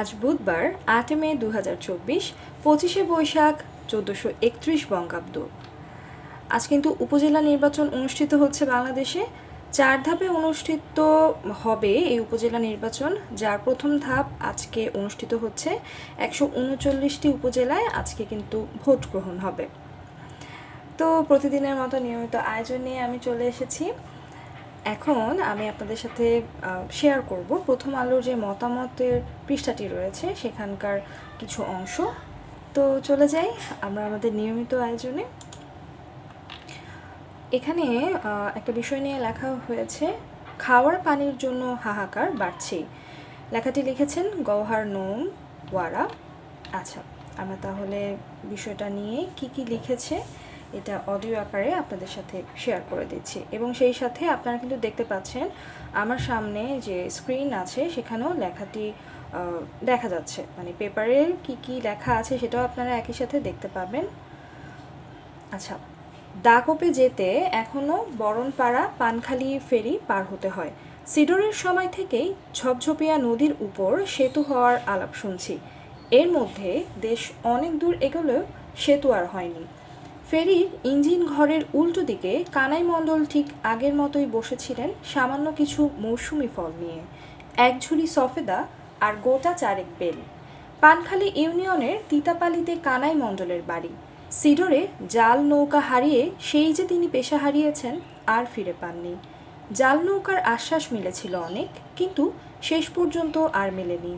আজ বুধবার আটই মে দু হাজার চব্বিশ, পঁচিশে বৈশাখ চোদ্দোশো একত্রিশ বঙ্গাব্দ। আজ কিন্তু উপজেলা নির্বাচন অনুষ্ঠিত হচ্ছে বাংলাদেশে। চার ধাপে অনুষ্ঠিত হবে এই উপজেলা নির্বাচন, যার প্রথম ধাপ আজকে অনুষ্ঠিত হচ্ছে একশো উনচল্লিশটি উপজেলায়। আজকে কিন্তু ভোট গ্রহণ হবে। তো প্রতিদিনের মতো নিয়মিত আয়োজন নিয়ে আমি চলে এসেছি। এখন আমি আপনাদের সাথে শেয়ার করব। প্রথম আলোর যে মতামতের পৃষ্ঠাটি রয়েছে, সেখানকার কিছু অংশ। তো চলে যাই আমরা আমাদের নিয়মিত আয়োজনে। এখানে একটা বিষয় নিয়ে লেখা হয়েছে, খাওয়ার পানির জন্য হাহাকার বাড়ছে। লেখাটি লিখেছেন গওহার নোম ওয়ারা। আচ্ছা আমরা তাহলে বিষয়টা নিয়ে কি কি লিখেছে? এটা অডিও আকারে আপনাদের সাথে শেয়ার করে দিচ্ছি। এবং সেই সাথে আপনারা কিন্তু দেখতে পাচ্ছেন, আমার সামনে যে স্ক্রিন আছে, সেখানেও লেখাটি দেখা যাচ্ছে। মানে পেপারে কি কি লেখা আছে, সেটাও আপনারা একই সাথে দেখতে পাবেন। আচ্ছা দাকোপে যেতে এখনও বরণপাড়া পানখালি ফেরি পার হতে হয়। সিডরের সময় থেকেই ঝপঝপিয়া নদীর উপর সেতু হওয়ার আলাপ শুনছি। এর মধ্যে দেশ অনেক দূর এগোলেও সেতু আর হয়নি। ফেরির ইঞ্জিন ঘরের উল্টো দিকে কানাই মণ্ডল ঠিক আগের মতোই বসেছিলেন সামান্য কিছু মৌসুমি ফল নিয়ে। এক ঝুড়ি সফেদা আর গোটা চারেক বেল। পানখালী ইউনিয়নের তিতাপালিতে কানাই মণ্ডলের বাড়ি। সিডোরে জাল নৌকা হারিয়ে সেই যে তিনি পেশা হারিয়েছেন আর ফিরে পাননি। জাল নৌকার আশ্বাস মিলেছিল অনেক, কিন্তু শেষ পর্যন্ত আর মেলেনি।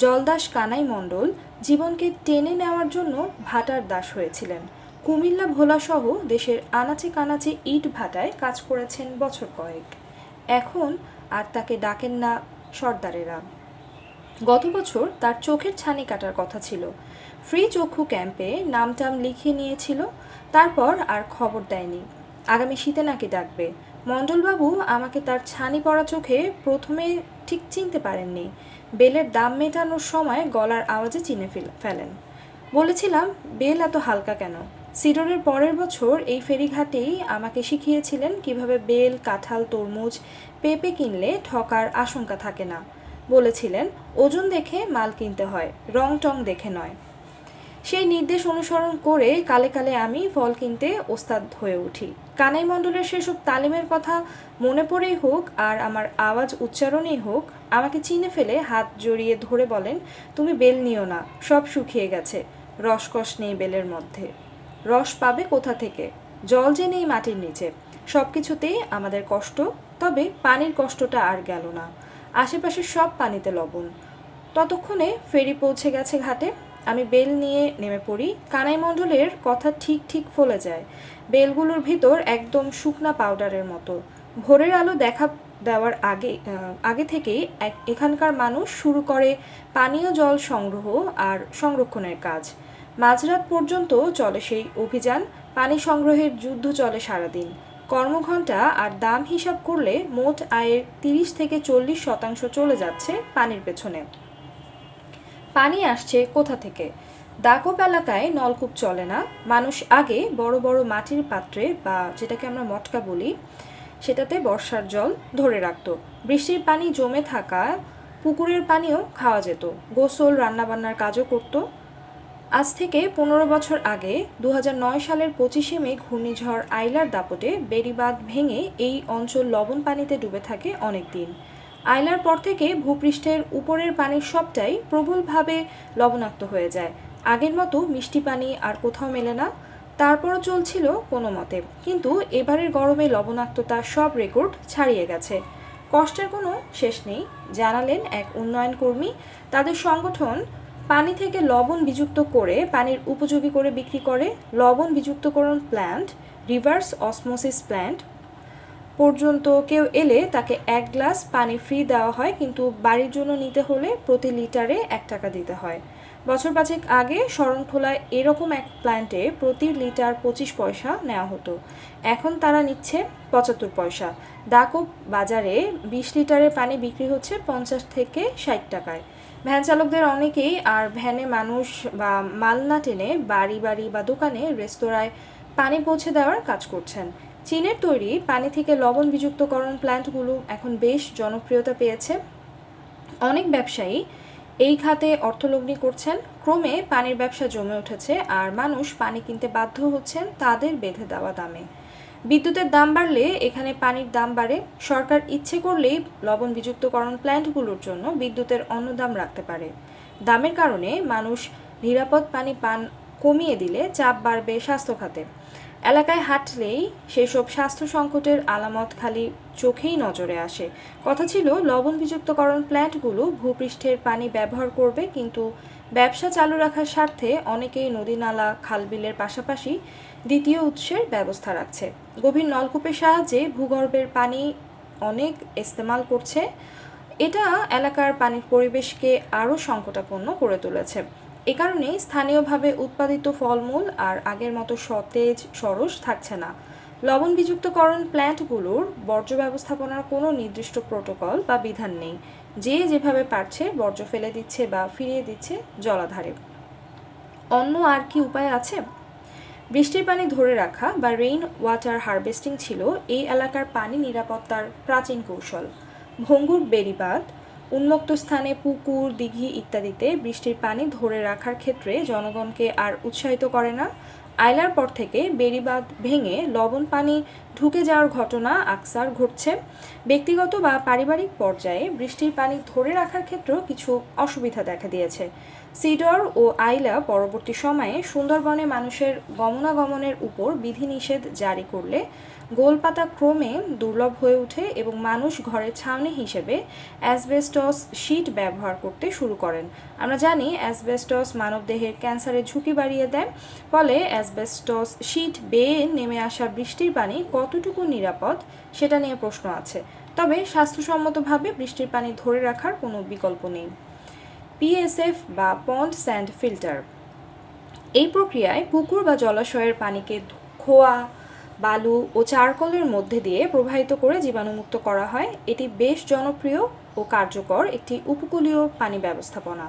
জলদাস কানাই মণ্ডল জীবনকে টেনে নেওয়ার জন্য ভাটার দাস হয়েছিলেন। কুমিল্লা ভোলাসহ দেশের আনাচে কানাচে ইট ভাটায় কাজ করেছেন বছর কয়েক। এখন আর তাকে ডাকেন না সর্দারেরা। গত বছর তার চোখের ছানি কাটার কথা ছিল। ফ্রি চক্ষু ক্যাম্পে নামটাম লিখিয়ে নিয়েছিল, তারপর আর খবর দেয়নি। আগামী শীতে নাকি ডাকবে। মণ্ডলবাবু আমাকে তার ছানি পড়া চোখে প্রথমে ঠিক চিনতে পারেননি। বেলের দাম মেটানোর সময় গলার আওয়াজে চিনে ফেল- ফেলেন। বলেছিলাম, বেল এত হালকা কেন? সিডরের পরের বছর এই ফেরিঘাটেই আমাকে শিখিয়েছিলেন কীভাবে বেল, কাঁঠাল, তরমুজ, পেঁপে কিনলে ঠকার আশঙ্কা থাকে না। বলেছিলেন, ওজন দেখে মাল কিনতে হয় রং টং দেখে নয়। সেই নির্দেশ অনুসরণ করে কালে কালে আমি ফল কিনতে ওস্তাদ হয়ে উঠি। কানাই মণ্ডলের সেসব তালিমের কথা মনে পড়েই হোক আর আমার আওয়াজ উচ্চারণেই হোক, আমাকে চিনে ফেলে হাত জড়িয়ে ধরে বলেন, তুমি বেল নিও না, সব শুকিয়ে গেছে, রসকস নেই বেলের মধ্যে। রস পাবে কোথা থেকে? জল যে নেই মাটির নিচে। সব কিছুতেই আমাদের কষ্ট, তবে পানির কষ্টটা আর গেল না। আশেপাশে সব পানিতে লবণ। ততক্ষণে ফেরি পৌঁছে গেছে ঘাটে। আমি বেল নিয়ে নেমে পড়ি। কানাই মণ্ডলের কথা ঠিক ঠিক ফলে যায়। বেলগুলোর ভিতর একদম শুকনা পাউডারের মতো। ভোরের আলো দেখা দেওয়ার আগে আগে থেকেই এখানকার মানুষ শুরু করে পানীয় জল সংগ্রহ আর সংরক্ষণের কাজ। মাঝরাত পর্যন্ত চলে সেই অভিযান। পানি সংগ্রহের যুদ্ধ চলে সারাদিন। কর্মঘণ্টা আর দাম হিসাব করলে মোট আয়ের তিরিশ থেকে চল্লিশ শতাংশ চলে যাচ্ছে পানির পেছনে। পানি আসছে কোথা থেকে? দাকোপ এলাকায় নলকূপ চলে না। মানুষ আগে বড় বড় মাটির পাত্রে বা যেটাকে আমরা মটকা বলি, সেটাতে বর্ষার জল ধরে রাখতো। বৃষ্টির পানি জমে থাকা পুকুরের পানিও খাওয়া যেত। গোসল, রান্নাবান্নার কাজও করতো। আজ থেকে পনেরো বছর আগে দু হাজার নয় সালের পঁচিশে মে ঘূর্ণিঝড় আইলার দাপটে বেড়িবাঁধ ভেঙে এই অঞ্চল লবণ পানিতে ডুবে থাকে অনেক দিন আইলার পর থেকে ভূপৃষ্ঠের উপরের পানির সবটাই প্রবলভাবে লবণাক্ত হয়ে যায়। আগের মতো মিষ্টি পানি আর কোথাও মেলে না। তারপরও চলছিল কোনো মতে। কিন্তু এবারের গরমে লবণাক্ততা সব রেকর্ড ছাড়িয়ে গেছে। কষ্টের কোনো শেষ নেই, জানালেন এক উন্নয়ন কর্মী তাদের সংগঠন পানি থেকে লবণ বিযুক্ত করে পানির উপযোগী করে বিক্রি করে লবণ বিযুক্তকরণ প্ল্যান্ট রিভার্স অসমোসিস প্ল্যান্ট পর্যন্ত কেউ এলে তাকে এক গ্লাস পানি ফ্রি দেওয়া হয়, কিন্তু বাড়ির জন্য নিতে হলে প্রতি লিটারে এক টাকা দিতে হয়। বছর পাঁচেক আগে শরণখোলায় এরকম এক প্ল্যান্টে প্রতি লিটার পঁচিশ পয়সা নেওয়া হতো। এখন তারা নিচ্ছে পঁচাত্তর পয়সা। দাকব বাজারে বিশ লিটারের পানি বিক্রি হচ্ছে পঞ্চাশ থেকে ষাট টাকায়। ভ্যান চালকদের অনেকেই আর ভ্যানে মানুষ বা মাল না টেনে বাড়ি বাড়ি বা দোকানে রেস্তোরাঁয় পানি পৌঁছে দেওয়ার কাজ করছেন। চীনের তৈরি পানি থেকে লবণ বিযুক্তকরণ প্ল্যান্টগুলো এখন বেশ জনপ্রিয়তা পেয়েছে। অনেক ব্যবসায়ী এই খাতে অর্থলগ্নি করছেন। ক্রমে পানির ব্যবসা জমে উঠেছে আর মানুষ পানি কিনতে বাধ্য হচ্ছেন তাদের বেঁধে দেওয়া দামে। বিদ্যুতের দাম বাড়লে এখানে পানির দাম বাড়ে। সরকার ইচ্ছে করলেই লবণ বিযুক্তকরণ প্ল্যান্টগুলোর জন্য বিদ্যুতের অন্য দাম রাখতে পারে। দামের কারণে মানুষ নিরাপদ পানি পান কমিয়ে দিলে চাপ বাড়বে স্বাস্থ্য খাতে। এলাকায় হাঁটলেই সেসব স্বাস্থ্য সংকটের আলামত খালি চোখেই নজরে আসে। কথা ছিল, লবণ বিযুক্তকরণ প্ল্যান্টগুলো ভূপৃষ্ঠের পানি ব্যবহার করবে, কিন্তু ব্যবসা চালু রাখার স্বার্থে অনেকেই নদী নালা খালবিলের পাশাপাশি দ্বিতীয় উৎসের ব্যবস্থা রাখছে। গভীর নলকূপের সাহায্যে ভূগর্ভের পানি অনেক ইস্তেমাল করছে। এটা এলাকার পানির পরিবেশকে আরও সংকটাপন্ন করে তুলেছে। এ কারণে স্থানীয়ভাবে উৎপাদিত ফলমূল আর আগের মতো সতেজ সরস থাকছে না। লবণ বিযুক্তকরণ প্ল্যান্টগুলোর বর্জ্য ব্যবস্থাপনার কোনো নির্দিষ্ট প্রোটোকল বা বিধান নেই। যে যেভাবে পারছে বর্জ্য ফেলে দিচ্ছে বা ফিরিয়ে দিচ্ছে জলাধারে। অন্য আর কি উপায় আছে? বৃষ্টির পানি ধরে রাখা বা রেইন ওয়াটার হারভেস্টিং ছিল এই এলাকার পানি নিরাপত্তার প্রাচীন কৌশল। ভঙ্গুর বেড়িবাঁধ উন্মুক্ত স্থানে পুকুর, দিঘি ইত্যাদিতে বৃষ্টির পানি ধরে রাখার ক্ষেত্রে জনগণকে আর উৎসাহিত করে না। আইলার পর থেকে বেড়িবাঁধ ভেঙে লবণ পানি ঢুকে যাওয়ার ঘটনা আকসার ঘটছে। ব্যক্তিগত বা পারিবারিক পর্যায়ে বৃষ্টির পানি ধরে রাখার ক্ষেত্রেও কিছু অসুবিধা দেখা দিয়েছে। সিডর ও আইলা পরবর্তী সময়ে সুন্দরবনে মানুষের গমনাগমনের উপর বিধিনিষেধ জারি করলে গোলপাতা ক্রমে দুর্লভ হয়ে ওঠে এবং মানুষ ঘরের ছাউনি হিসেবে অ্যাসবেস্টস শীট ব্যবহার করতে শুরু করেন। আমরা জানি অ্যাসবেস্টস মানবদেহের ক্যান্সারের ঝুঁকি বাড়িয়ে দেয়, ফলে অ্যাসবেস্টস শীট বেয়ে নেমে আসা বৃষ্টির পানি কতটুকু নিরাপদ সেটা নিয়ে প্রশ্ন আছে। তবে স্বাস্থ্যসম্মতভাবে বৃষ্টির পানি ধরে রাখার কোনো বিকল্প নেই। পিএসএফ বা পন্ড স্যান্ড ফিল্টার। এই প্রক্রিয়ায় পুকুর বা জলাশয়ের পানিকে খোয়া বালু ও চারকলের মধ্যে দিয়ে প্রবাহিত করে জীবাণুমুক্ত করা হয়। এটি বেশ জনপ্রিয় ও কার্যকর একটি উপকূলীয় পানি ব্যবস্থাপনা।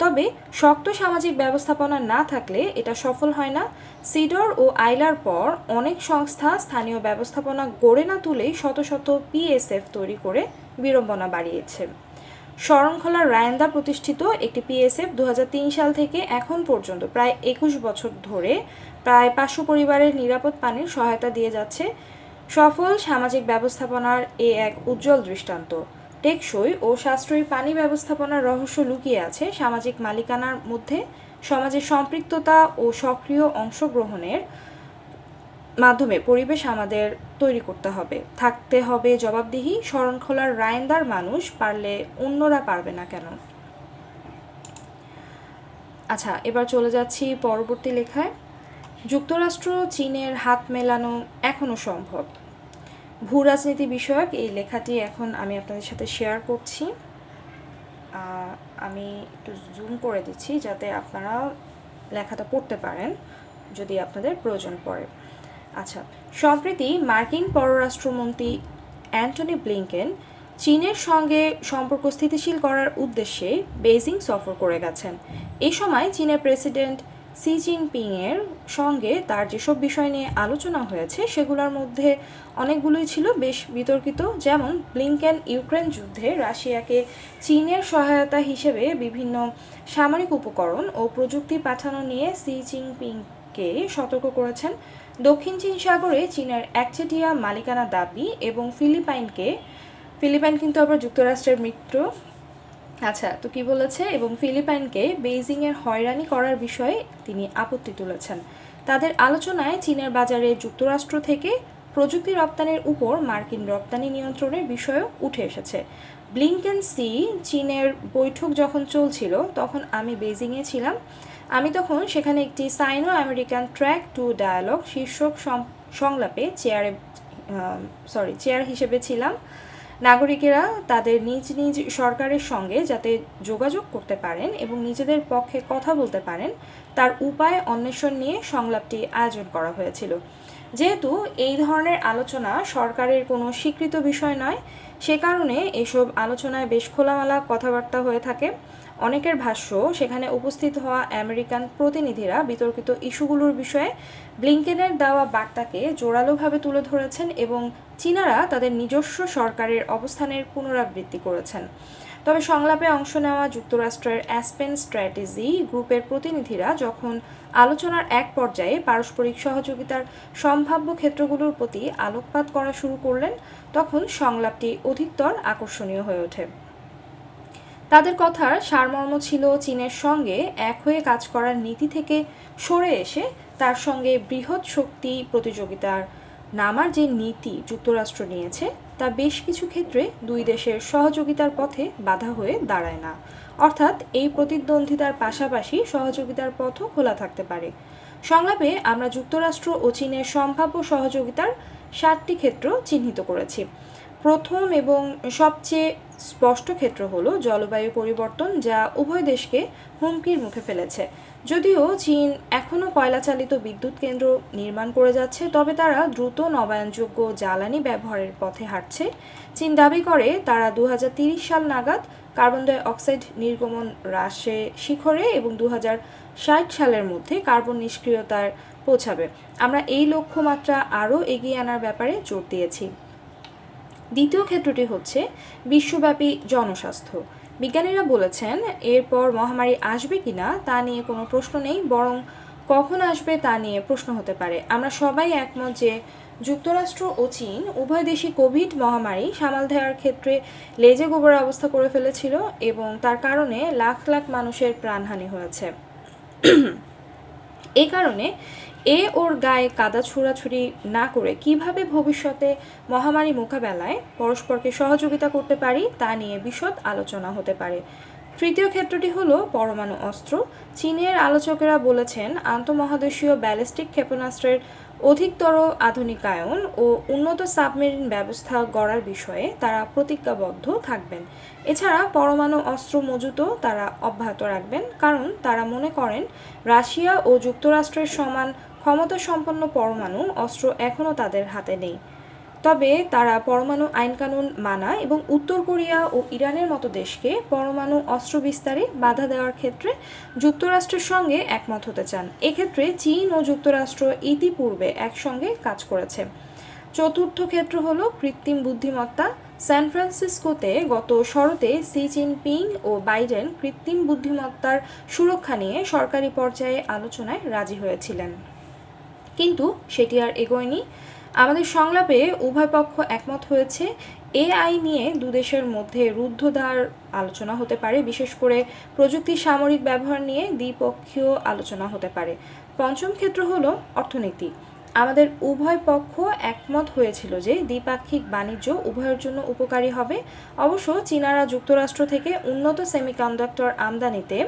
তবে শক্ত সামাজিক ব্যবস্থাপনা না থাকলে এটা সফল হয় না। সিডর ও আইলার পর অনেক সংস্থা স্থানীয় ব্যবস্থাপনা গড়ে না তুলেই শত শত পিএসএফ তৈরি করে বিড়ম্বনা বাড়িয়েছে। শরণখোলা রায়ন্দা প্রতিষ্ঠিত একটি পিএসএফ দু হাজার তিন সাল থেকে এখন পর্যন্ত প্রায় একুশ বছর ধরে প্রায় পাঁচশো পরিবারের নিরাপদ পানির সহায়তা দিয়ে যাচ্ছে। সফল সামাজিক ব্যবস্থাপনার এ এক উজ্জ্বল দৃষ্টান্ত। টেকসই ও সাশ্রয়ী পানি ব্যবস্থাপনার রহস্য লুকিয়ে আছে সামাজিক মালিকানার মধ্যে। সমাজের সম্পৃক্ততা ও সক্রিয় অংশগ্রহণের মাধ্যমে পরিবেশ আমাদের তৈরি করতে হবে। থাকতে হবে জবাবদিহি শরণখোলার রায়ন্দার মানুষ পারলে অন্যরা পারবে না কেন? আচ্ছা এবার চলে যাচ্ছি পরবর্তী লেখায়। যুক্তরাষ্ট্র, চীনের হাত মেলানো এখনও সম্ভব। ভূ রাজনীতি বিষয়ক এই লেখাটি এখন আমি আপনাদের সাথে শেয়ার করছি। আমি একটু জুম করে দিচ্ছি যাতে আপনারা লেখাটা পড়তে পারেন যদি আপনাদের প্রয়োজন পড়ে। আচ্ছা সম্প্রতি মার্কিন পররাষ্ট্রমন্ত্রী অ্যান্টনি ব্লিংকেন চীনের সঙ্গে সম্পর্ক স্থিতিশীল করার উদ্দেশ্যে বেজিং সফর করে গেছেন। এই সময় চীনের প্রেসিডেন্ট সি জিনপিংয়ের সঙ্গে তার যেসব বিষয় নিয়ে আলোচনা হয়েছে, সেগুলোর মধ্যে অনেকগুলোই ছিল বেশ বিতর্কিত। যেমন ব্লিংকেন ইউক্রেন যুদ্ধে রাশিয়াকে চীনের সহায়তা হিসেবে বিভিন্ন সামরিক উপকরণ ও প্রযুক্তি পাঠানো নিয়ে সি জিনপিংকে সতর্ক করেছেন। দক্ষিণ চীন সাগরে চীনের একচেটিয়া মালিকানা দাবি এবং ফিলিপাইনকে, ফিলিপাইন কিন্তু আবার যুক্তরাষ্ট্রের মিত্র। আচ্ছা তো কি বলেছে? এবং ফিলিপাইনকে বেইজিংয়ের হয়রানি করার বিষয়ে তিনি আপত্তি তুলেছেন। তাদের আলোচনায় চীনের বাজারে যুক্তরাষ্ট্র থেকে প্রযুক্তি রপ্তানির উপর মার্কিন রপ্তানি নিয়ন্ত্রণের বিষয়ও উঠে এসেছে। ব্লিংকেন সি, চীনের বৈঠক যখন চলছিল, তখন আমি বেজিংয়ে ছিলাম। আমি তখন সেখানে একটি Sino American track two dialogue শীর্ষক সংলাপে চেয়ারে সরি চেয়ার হিসেবে ছিলাম। নাগরিকেরা তাদের নিজ নিজ সরকারের সঙ্গে যাতে যোগাযোগ করতে পারেন এবং নিজেদের পক্ষে কথা বলতে পারেন, তার উপায় অন্বেষণ নিয়ে সংলাপটি আয়োজন করা হয়েছিল। যেহেতু এই ধরনের আলোচনা সরকারের কোনো স্বীকৃত বিষয় নয়, সে কারণে এসব আলোচনায় বেশ খোলামেলা কথাবার্তা হয়ে থাকে। অনেকের ভাষ্য, সেখানে উপস্থিত হওয়া আমেরিকান প্রতিনিধিরা বিতর্কিত ইস্যুগুলোর বিষয়ে ব্লিংকেনের দেওয়া বার্তাকে জোরালোভাবে তুলে ধরেছেন এবং চীনারা তাদের নিজস্ব সরকারের অবস্থানের পুনরাবৃত্তি করেছেন। তবে সংলাপে অংশ নেওয়া যুক্তরাষ্ট্রের অ্যাসপেন স্ট্র্যাটেজি গ্রুপের প্রতিনিধিরা যখন আলোচনার এক পর্যায়ে পারস্পরিক সহযোগিতার সম্ভাব্য ক্ষেত্রগুলোর প্রতি আলোকপাত করা শুরু করলেন, তখন সংলাপটি অধিকতর আকর্ষণীয় হয়ে ওঠে। তাদের কথার সারমর্ম ছিল চীনের সঙ্গে এক হয়ে কাজ করার নীতি থেকে সরে এসে তার সঙ্গে বৃহৎ শক্তি প্রতিযোগিতার নামার যে নীতি যুক্তরাষ্ট্র নিয়েছে, তা বেশ কিছু ক্ষেত্রে দুই দেশের সহযোগিতার পথে বাধা হয়ে দাঁড়ায় না। অর্থাৎ এই প্রতিদ্বন্দ্বিতার পাশাপাশি সহযোগিতার পথও খোলা থাকতে পারে। সংলাপে আমরা যুক্তরাষ্ট্র ও চীনের সম্ভাব্য সহযোগিতার সাতটি ক্ষেত্র চিহ্নিত করেছি। প্রথম এবং সবচেয়ে স্পষ্ট ক্ষেত্র হলো জলবায়ু পরিবর্তন যা উভয় দেশকে হুমকির মুখে ফেলেছে। যদিও চীন এখনও কয়লা চালিত বিদ্যুৎ কেন্দ্র নির্মাণ করে যাচ্ছে, তবে তারা দ্রুত নবায়নযোগ্য জ্বালানি ব্যবহারের পথে হাঁটছে। চীন দাবি করে তারা দু সাল নাগাদ কার্বন ডাই অক্সাইড নির্গমন হ্রাসে শিখরে এবং দু সালের মধ্যে কার্বন নিষ্ক্রিয়তার পৌঁছাবে। আমরা এই লক্ষ্যমাত্রা আরও এগিয়ে আনার ব্যাপারে জোর দিয়েছি। দ্বিতীয় ক্ষেত্রটি হচ্ছে বিশ্বব্যাপী জনস্বাস্থ্য। বিজ্ঞানীরা বলেছেন, এরপর মহামারী আসবে কিনা তা নিয়ে কোনো প্রশ্ন নেই, বরং কখন আসবে তা নিয়ে প্রশ্ন হতে পারে। আমরা সবাই একমত যে যুক্তরাষ্ট্র ও চীন উভয় দেশই কোভিড মহামারী সামাল দেওয়ার ক্ষেত্রে লেজে গোবর অবস্থা করে ফেলেছিল এবং তার কারণে লাখ লাখ মানুষের প্রাণহানি হয়েছে। এই কারণে এ ওর গায়ে কাদা ছুড়াছুড়ি না করে কীভাবে ভবিষ্যতে মহামারী মোকাবেলায় পরস্পরকে সহযোগিতা করতে পারি তা নিয়ে বিশদ আলোচনা হতে পারে। তৃতীয় ক্ষেত্রটি হলো পরমাণু অস্ত্র। চীনের আলোচকেরা বলেছেন, আন্তঃমহাদেশীয় ব্যালিস্টিক ক্ষেপণাস্ত্রের অধিকতর আধুনিকায়ন ও উন্নত সাবমেরিন ব্যবস্থা গড়ার বিষয়ে তারা প্রতিজ্ঞাবদ্ধ থাকবেন। এছাড়া পরমাণু অস্ত্র মজুতও তারা অব্যাহত রাখবেন, কারণ তারা মনে করেন, রাশিয়া ও যুক্তরাষ্ট্রের সমান ক্ষমতাসম্পন্ন পরমাণু অস্ত্র এখনও তাদের হাতে নেই। তবে তারা পরমাণু আইনকানুন মানা এবং উত্তর কোরিয়া ও ইরানের মতো দেশকে পরমাণু অস্ত্র বিস্তারে বাধা দেওয়ার ক্ষেত্রে যুক্তরাষ্ট্রের সঙ্গে একমত হতে চান। এক্ষেত্রে চীন ও যুক্তরাষ্ট্র ইতিপূর্বে একসঙ্গে কাজ করেছে। চতুর্থ ক্ষেত্র হল কৃত্রিম বুদ্ধিমত্তা। সান ফ্রান্সিসকোতে গত শরতে সি জিনপিং ও বাইডেন কৃত্রিম বুদ্ধিমত্তার সুরক্ষা নিয়ে সরকারি পর্যায়ে আলোচনায় রাজি হয়েছিলেন। কিন্তু সেটি আর এগোয়নি। আমাদের সংলাপে উভয় পক্ষ একমত হয়েছে, এআই নিয়ে দুদেশের মধ্যে রুদ্ধদ্বার আলোচনা হতে পারে, বিশেষ করে প্রযুক্তির সামরিক ব্যবহার নিয়ে দ্বিপক্ষীয় আলোচনা হতে পারে। পঞ্চম ক্ষেত্র হলো অর্থনীতি। আমাদের উভয় পক্ষ একমত হয়েছিল যে দ্বিপাক্ষিক বাণিজ্য উভয়ের জন্য উপকারী হবে। অবশ্য চীনারা যুক্তরাষ্ট্র থেকে উন্নত সেমিকন্ডাক্টর আমদানিতে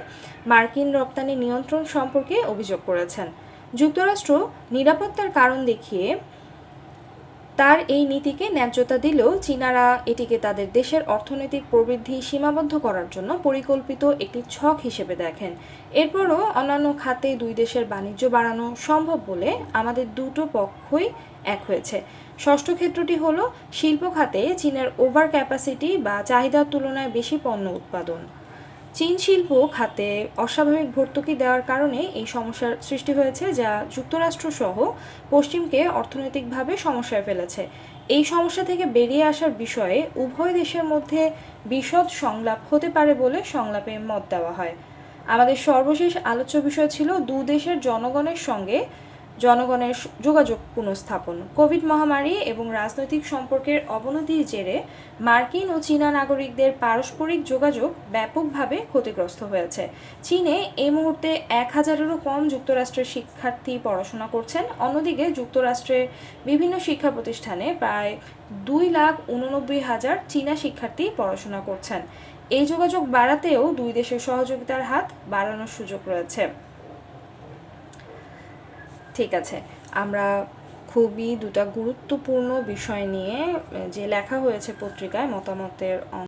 মার্কিন রপ্তানি নিয়ন্ত্রণ সম্পর্কে অভিযোগ করেছেন। যুক্তরাষ্ট্র নিরাপত্তার কারণ দেখিয়ে তার এই নীতিকে ন্যায্যতা দিলেও চীনারা এটিকে তাদের দেশের অর্থনৈতিক প্রবৃদ্ধি সীমাবদ্ধ করার জন্য পরিকল্পিত একটি ছক হিসেবে দেখেন। এরপরও অন্যান্য খাতে দুই দেশের বাণিজ্য বাড়ানো সম্ভব বলে আমাদের দুটো পক্ষই এক হয়েছে। ষষ্ঠ ক্ষেত্রটি হলো শিল্প খাতে চীনের ওভার ক্যাপাসিটি বা চাহিদার তুলনায় বেশি পণ্য উৎপাদন। চীন শিল্প খাতে অস্বাভাবিক ভর্তুকি দেওয়ার কারণে এই সমস্যার সৃষ্টি হয়েছে যা যুক্তরাষ্ট্র সহ পশ্চিমকে অর্থনৈতিকভাবে সমস্যায় ফেলেছে। এই সমস্যা থেকে বেরিয়ে আসার বিষয়ে উভয় দেশের মধ্যে বিশদ সংলাপ হতে পারে বলে সংলাপে মত দেওয়া হয়। আমাদের সর্বশেষ আলোচ্য বিষয় ছিল দু দেশের জনগণের সঙ্গে জনগণের যোগাযোগ পুনঃস্থাপন। কোভিড মহামারী এবং রাজনৈতিক সম্পর্কের অবনতির জেরে মার্কিন ও চীনা নাগরিকদের পারস্পরিক যোগাযোগ ব্যাপকভাবে ক্ষতিগ্রস্ত হয়েছে। চীনে এই মুহূর্তে এক হাজারেরও কম যুক্তরাষ্ট্রের শিক্ষার্থী পড়াশোনা করছেন। অন্যদিকে যুক্তরাষ্ট্রের বিভিন্ন শিক্ষা প্রতিষ্ঠানে প্রায় দুই লাখ উননব্বই হাজার চীনা শিক্ষার্থী পড়াশোনা করছেন। এই যোগাযোগ বাড়াতেও দুই দেশের সহযোগিতার হাত বাড়ানোর সুযোগ রয়েছে। ঠিক আছে। আমরা খুবই দুটা গুরুত্বপূর্ণ বিষয় নিয়ে যে লেখা হয়েছে পত্রিকায় মতামতের